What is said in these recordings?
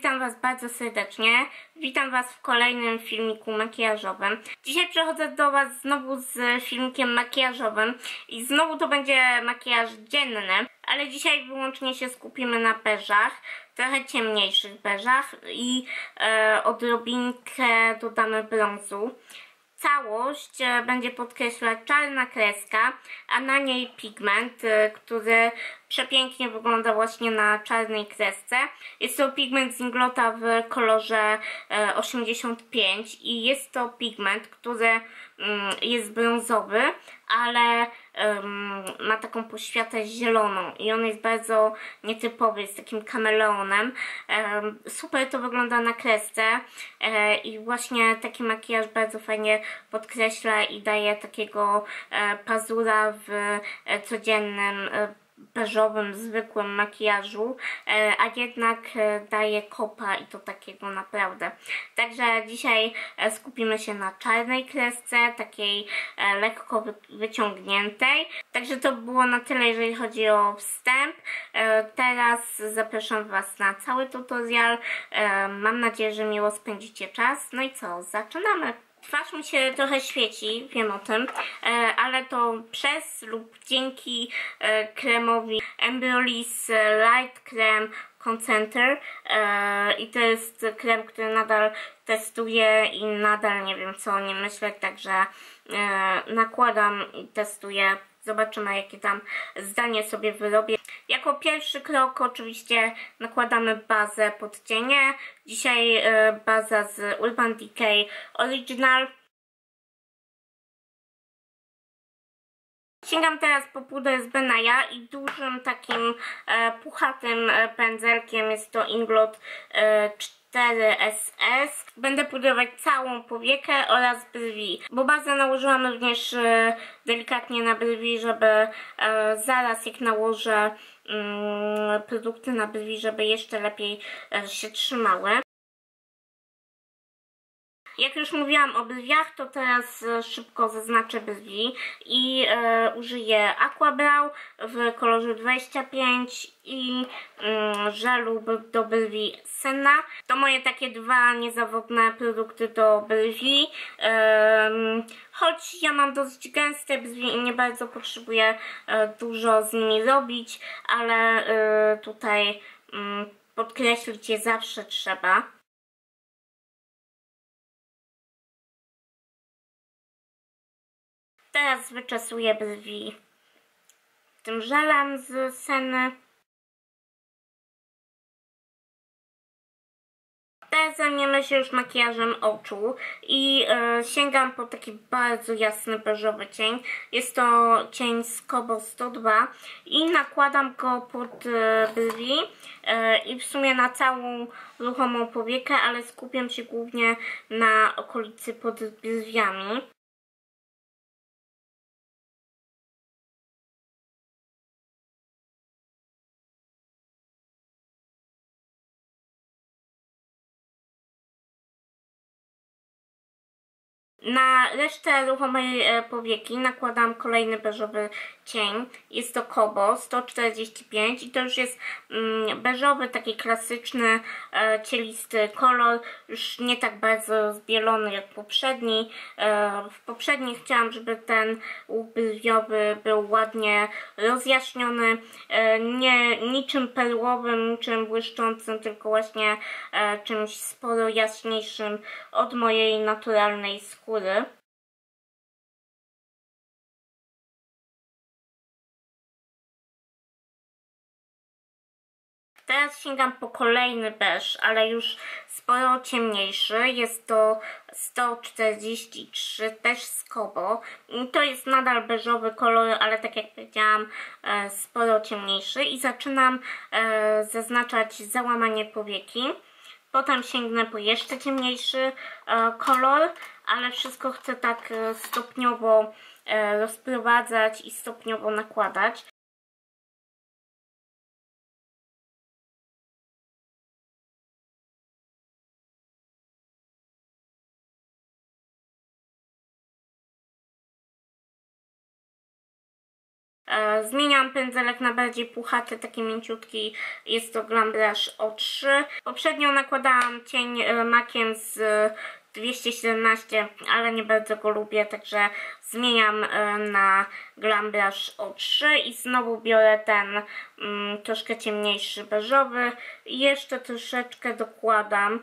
witam Was bardzo serdecznie. Witam Was w kolejnym filmiku makijażowym. Dzisiaj przechodzę do Was znowu z filmikiem makijażowym i znowu to będzie makijaż dzienny, ale dzisiaj wyłącznie się skupimy na beżach, trochę ciemniejszych beżach i e, odrobinkę dodamy brązu. Całość e, będzie podkreślać czarna kreska, a na niej pigment, e, który przepięknie wygląda właśnie na czarnej kresce. Jest to pigment z Inglota w kolorze 85 e, i jest to pigment, który mm, jest brązowy, ale ma taką poświatę zieloną i on jest bardzo nietypowy, jest takim kameleonem. super to wygląda na kresce e, i właśnie taki makijaż bardzo fajnie podkreśla i daje takiego e, pazura w codziennym beżowym, zwykłym makijażu, e, a jednak e, daje kopa i to takiego naprawdę. Także dzisiaj e, skupimy się na czarnej kresce, takiej lekko wyciągniętej. Także to było na tyle, jeżeli chodzi o wstęp. Teraz zapraszam Was na cały tutorial. Mam nadzieję, że miło spędzicie czas. No i co, zaczynamy! Twarz mi się trochę świeci, wiem o tym, e, ale to przez lub dzięki e, kremowi Embryolisse Light Creme Concenter i to jest krem, który nadal testuję i nadal nie wiem co o nim myśleć, także e, nakładam i testuję Zobaczymy, jakie tam zdanie sobie wyrobię. Jako pierwszy krok oczywiście nakładamy bazę pod cienie. Dzisiaj e, baza z Urban Decay Original. Sięgam teraz po puder z Benaya i dużym takim e, puchatym e, pędzelkiem jest to Inglot e, 4SS. Będę pudrować całą powiekę oraz brwi, bo bazę nałożyłam również delikatnie na brwi, żeby zaraz jak nałożę produkty na żeby jeszcze lepiej e, się trzymały. Jak już mówiłam o brwiach, to teraz e, szybko zaznaczę brwi i e, użyję Aquabrow w kolorze 25 i mm, żelu do brwi Senna. To moje takie dwa niezawodne produkty do brwi. choć ja mam dosyć gęste brwi i nie bardzo potrzebuję e, dużo z nimi robić, ale e, tutaj mm, podkreślić je zawsze trzeba. Teraz wyczesuję brwi tym żelem z Seny. Teraz zajmiemy się już makijażem oczu i e, sięgam po taki bardzo jasny beżowy cień. Jest to cień z Kobo 102 i nakładam go pod e, brwi e, i w sumie na całą ruchomą powiekę, ale skupiam się głównie na okolicy pod brwiami. Na resztę ruchomej e, powieki nakładam kolejny beżowy cień. Jest to Kobo 145 i to już jest mm, beżowy, taki klasyczny, e, cielisty kolor. Już nie tak bardzo zbielony jak poprzedni. E, w poprzedniej chciałam, żeby ten łuk brwiowy był ładnie rozjaśniony. E, nie niczym perłowym, niczym błyszczącym, tylko właśnie czymś sporo jaśniejszym od mojej naturalnej skóry. Teraz sięgam po kolejny beż, ale już sporo ciemniejszy. Jest to 143, też z Kobo. To jest nadal beżowy kolor, ale tak jak powiedziałam, e, sporo ciemniejszy. I zaczynam e, zaznaczać załamanie powieki. Potem sięgnę po jeszcze ciemniejszy e, kolor, ale wszystko chcę tak stopniowo rozprowadzać i stopniowo nakładać. Zmieniam pędzelek na bardziej puchaty, taki mięciutki. Jest to Glam Brush O3. Poprzednio nakładałam cień e, makiem z 217, ale nie bardzo go lubię, także zmieniam e, na Glam Brush O3 i znowu biorę ten mm, troszkę ciemniejszy beżowy i jeszcze troszeczkę dokładam.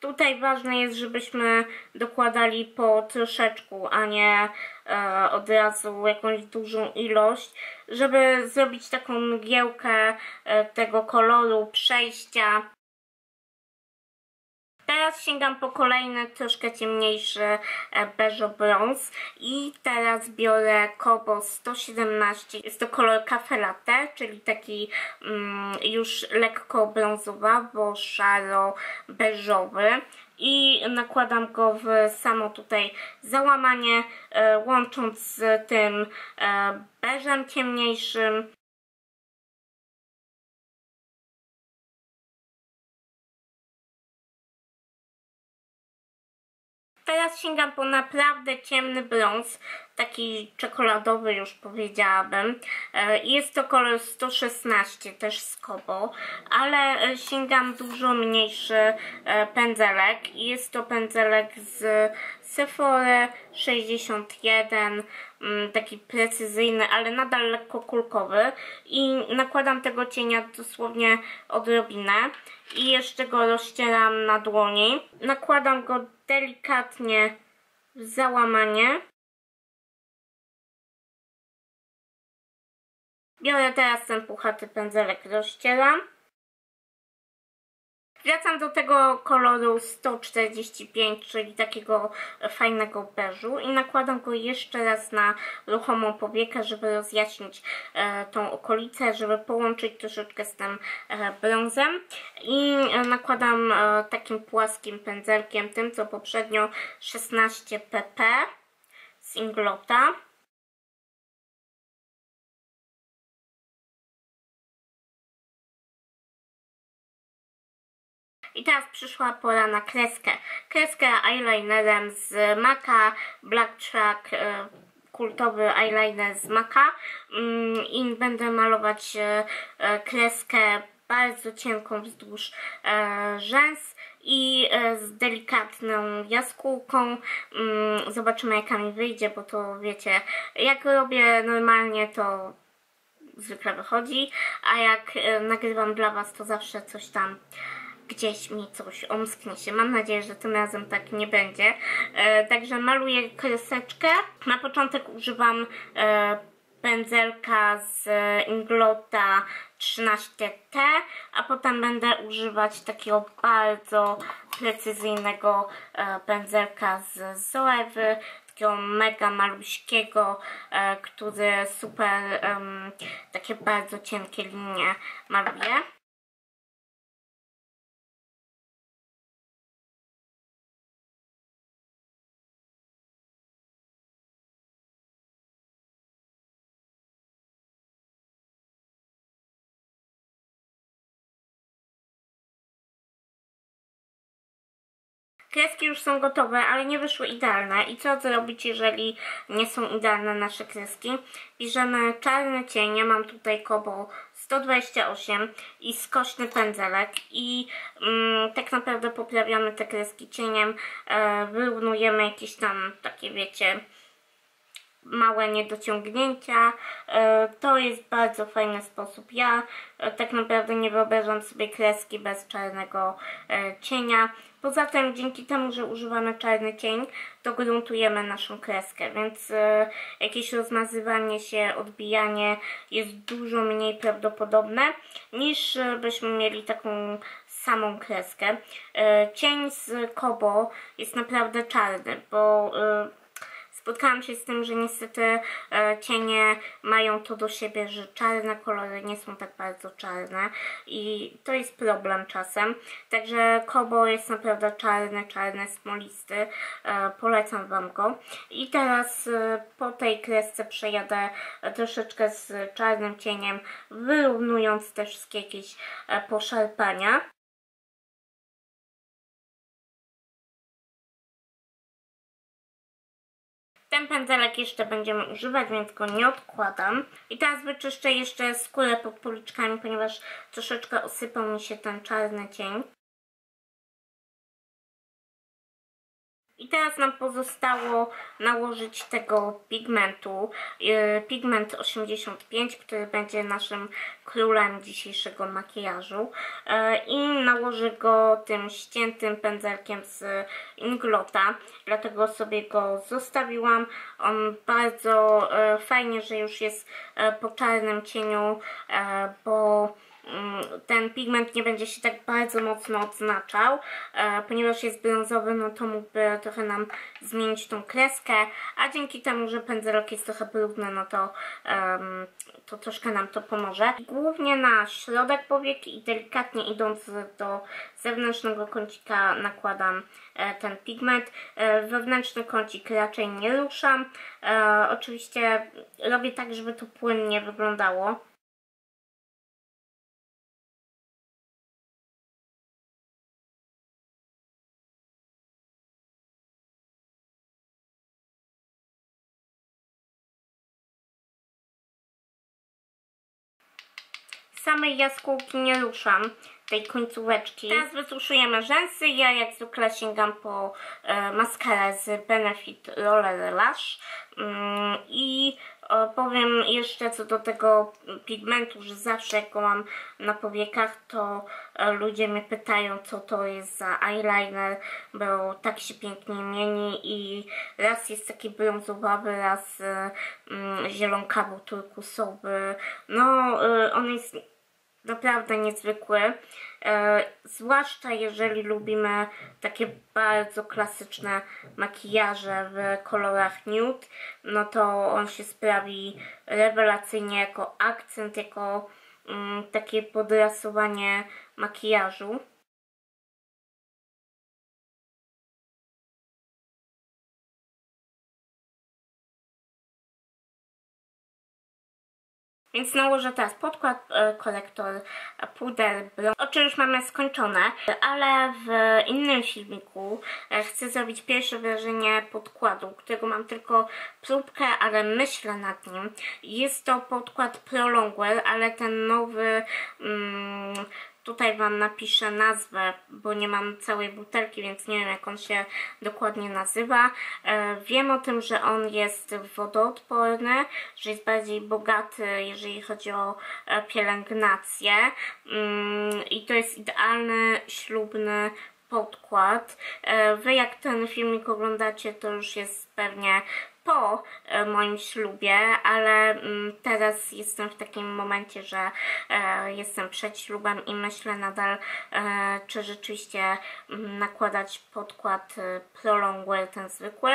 Tutaj ważne jest, żebyśmy dokładali po troszeczku, a nie e, od razu jakąś dużą ilość, żeby zrobić taką mgiełkę e, tego koloru przejścia Teraz sięgam po kolejny, troszkę ciemniejszy e, beżo brąz i teraz biorę Kobo 117. Jest to kolor cafe latte, czyli taki mm, już lekko brązowawo, szaro, beżowy i nakładam go w samo tutaj załamanie, e, łącząc z tym e, beżem ciemniejszym. Teraz sięgam po naprawdę ciemny brąz, taki czekoladowy już powiedziałabym. E, jest to kolor 116, też z Kobo, ale sięgam dużo mniejszy e, pędzelek. Jest to pędzelek z Sephora 61, mm, taki precyzyjny, ale nadal lekko kulkowy i nakładam tego cienia dosłownie odrobinę i jeszcze go rozcieram na dłoni. Nakładam go delikatnie w załamanie. Biorę teraz ten puchaty pędzelek, rozcieram. Wracam do tego koloru 145, czyli takiego fajnego beżu i nakładam go jeszcze raz na ruchomą powiekę, żeby rozjaśnić e, tą okolicę, żeby połączyć troszeczkę z tym e, brązem i e, nakładam takim płaskim pędzelkiem, tym co poprzednio 16 pp z Inglota. I teraz przyszła pora na kreskę. Kreskę eyelinerem z Maca Black Track e, kultowy eyeliner z Maca mm, i będę malować e, e, kreskę bardzo cienką wzdłuż rzęs i z delikatną jaskółką. Mm, zobaczymy jaka mi wyjdzie, bo to wiecie, jak robię normalnie to zwykle wychodzi, a jak nagrywam dla Was to zawsze coś tam gdzieś mi coś omsknie się. Mam nadzieję, że tym razem tak nie będzie. E, także maluję kreseczkę. Na początek używam e, pędzelka z Inglota 13T, a potem będę używać takiego bardzo precyzyjnego e, pędzelka z Zoewy, takiego mega maluśkiego, e, który super takie bardzo cienkie linie maluje. Kreski już są gotowe, ale nie wyszły idealne. I co zrobić, jeżeli nie są idealne nasze kreski? Bierzemy czarny cień, ja mam tutaj kobo 128 i skośny pędzelek i mm, tak naprawdę poprawiamy te kreski cieniem, e, wyrównujemy jakieś tam takie wiecie małe niedociągnięcia. E, to jest bardzo fajny sposób. Ja e, tak naprawdę nie wyobrażam sobie kreski bez czarnego e, cienia. Poza tym dzięki temu, że używamy czarny cień, to gruntujemy naszą kreskę, więc jakieś rozmazywanie się, odbijanie jest dużo mniej prawdopodobne niż byśmy mieli taką samą kreskę. cień z Kobo jest naprawdę czarny, bo spotkałam się z tym, że niestety e, cienie mają to do siebie, że czarne kolory nie są tak bardzo czarne i to jest problem czasem. Także Kobo jest naprawdę czarny, czarny, smolisty. E, polecam Wam go. I teraz e, po tej kresce przejadę troszeczkę z czarnym cieniem, wyrównując też wszystkie jakieś poszarpania. Ten pędzelek jeszcze będziemy używać, więc go nie odkładam. I teraz wyczyszczę jeszcze skórę pod policzkami, ponieważ troszeczkę osypał mi się ten czarny cień. I teraz nam pozostało nałożyć tego pigmentu, yy, pigment 85, który będzie naszym królem dzisiejszego makijażu yy, i nałożę go tym ściętym pędzelkiem z Inglota, dlatego sobie go zostawiłam. On bardzo yy, fajnie, że już jest po czarnym cieniu, bo ten pigment nie będzie się tak bardzo mocno odznaczał, e, ponieważ jest brązowy, no to mógłby trochę nam zmienić tą kreskę, a dzięki temu, że pędzelek jest trochę brudny, no to, to troszkę nam to pomoże. Głównie na środek powieki i delikatnie idąc do zewnętrznego kącika nakładam e, ten pigment. E, wewnętrzny kącik raczej nie ruszam. Oczywiście robię tak, żeby to płynnie wyglądało. Samej jaskółki nie ruszam, tej końcóweczki. Teraz wysuszujemy rzęsy. Ja jak zwykle sięgam po e, maskarę z Benefit Roller Lash. Mm, I e, powiem jeszcze co do tego pigmentu, że zawsze jak go mam na powiekach, to e, ludzie mnie pytają, co to jest za eyeliner, bo tak się pięknie mieni i raz jest taki brązowawy, raz e, mm, zielonkawo turkusowy. No, e, on jest naprawdę niezwykły. E, zwłaszcza jeżeli lubimy takie bardzo klasyczne makijaże w kolorach nude, no to on się sprawi rewelacyjnie jako akcent, jako mm, takie podrasowanie makijażu. Więc nałożę teraz podkład, e, kolektor, puder, blond. Oczy już mamy skończone, ale w innym filmiku e, chcę zrobić pierwsze wrażenie podkładu, którego mam tylko próbkę, ale myślę nad nim. Jest to podkład Prolongwear, ale ten nowy... Mm, Tutaj Wam napiszę nazwę, bo nie mam całej butelki, więc nie wiem jak on się dokładnie nazywa. E, wiem o tym, że on jest wodoodporny, że jest bardziej bogaty, jeżeli chodzi o e, pielęgnację mm, i to jest idealny, ślubny podkład. E, wy jak ten filmik oglądacie, to już jest pewnie po e, moim ślubie, ale mm, teraz jestem w takim momencie, że e, jestem przed ślubem i myślę nadal, e, czy rzeczywiście mm, nakładać podkład Prolongwear ten zwykły,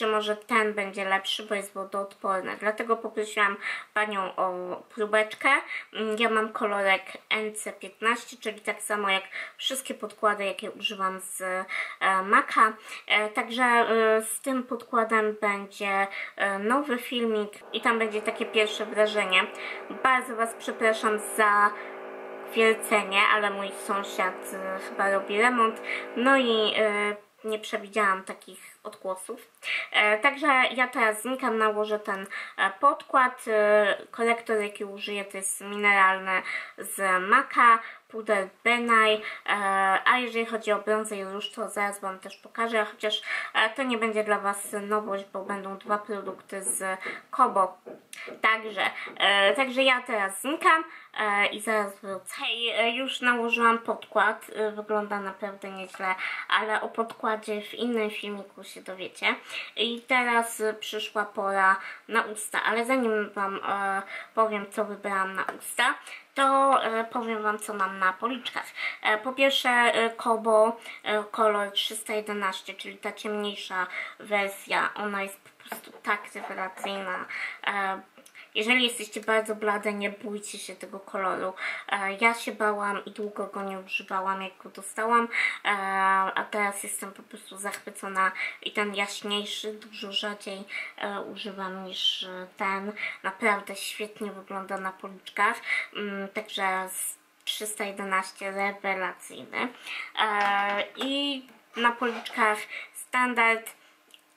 czy może ten będzie lepszy, bo jest wodoodporny. Dlatego poprosiłam Panią o próbeczkę. Mm, ja mam kolorek NC15, czyli tak samo jak wszystkie podkłady, jakie używam z Maca. Także z tym podkładem będzie E, nowy filmik i tam będzie takie pierwsze wrażenie. Bardzo Was przepraszam za wielcenie, ale mój sąsiad e, chyba robi remont. No i e, nie przewidziałam takich odgłosów. także ja teraz znikam, nałożę ten podkład. kolektor jaki użyję to jest mineralny z Maka puder Benaj, e, a jeżeli chodzi o brązy i róż, to zaraz Wam też pokażę, chociaż e, to nie będzie dla Was nowość, bo będą dwa produkty z Kobo. Także, e, także ja teraz znikam i zaraz wrócę. Hej, już nałożyłam podkład, wygląda naprawdę nieźle, ale o podkładzie w innym filmiku się dowiecie. I teraz przyszła pora na usta, ale zanim Wam powiem, co wybrałam na usta, to e, powiem Wam, co mam na policzkach. E, po pierwsze e, Kobo kolor 311, czyli ta ciemniejsza wersja. Ona jest po prostu tak rewelacyjna. Jeżeli jesteście bardzo blade, nie bójcie się tego koloru. E, ja się bałam i długo go nie używałam, jak go dostałam, e, a teraz jestem po prostu zachwycona i ten jaśniejszy dużo rzadziej e, używam niż ten. Naprawdę świetnie wygląda na policzkach, mm, także 311 rewelacyjny. I na policzkach standard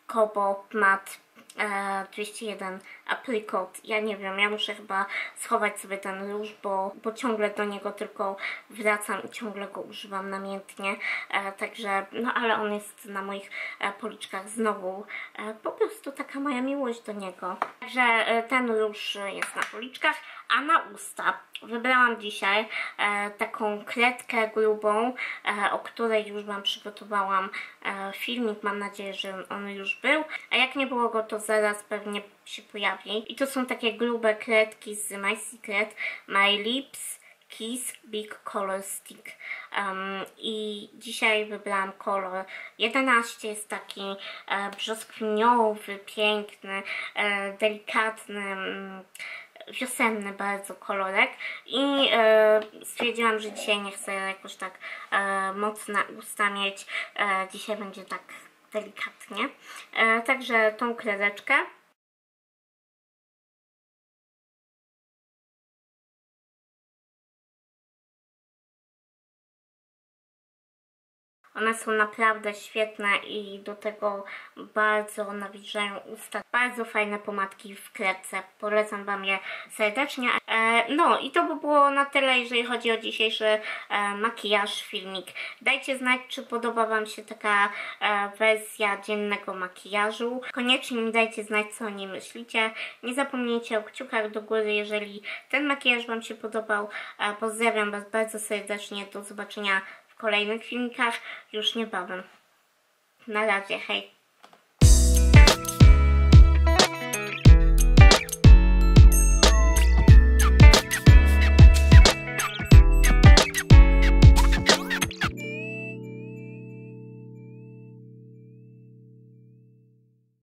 Kobo Matte e, 201 apricot. Ja nie wiem, ja muszę chyba schować sobie ten róż, bo, bo ciągle do niego tylko wracam i ciągle go używam namiętnie. E, także, no ale on jest na moich e, policzkach znowu. E, po prostu taka moja miłość do niego. Także e, ten róż jest na policzkach, a na usta wybrałam dzisiaj e, taką kredkę grubą, e, o której już Wam przygotowałam e, filmik. Mam nadzieję, że on już był. A jak nie było go, to zaraz pewnie się pojawi. I to są takie grube kredki z My Secret, My Lips, Kiss Big Color Stick. Um, I dzisiaj wybrałam kolor 11. Jest taki e, brzoskwiniowy, piękny, e, delikatny. Mm, wiosenny bardzo kolorek i e, stwierdziłam, że dzisiaj nie chcę jakoś tak e, mocne usta mieć. E, dzisiaj będzie tak delikatnie. E, także tą kredeczkę. One są naprawdę świetne i do tego bardzo nawilżają usta. Bardzo fajne pomadki w kredce. Polecam Wam je serdecznie. E, no i to by było na tyle, jeżeli chodzi o dzisiejszy e, makijaż, filmik. Dajcie znać, czy podoba Wam się taka e, wersja dziennego makijażu. Koniecznie mi dajcie znać, co o niej myślicie. Nie zapomnijcie o kciukach do góry, jeżeli ten makijaż Wam się podobał. Pozdrawiam Was bardzo serdecznie. Do zobaczenia kolejnych filmikach już niebawem. Na razie, hej!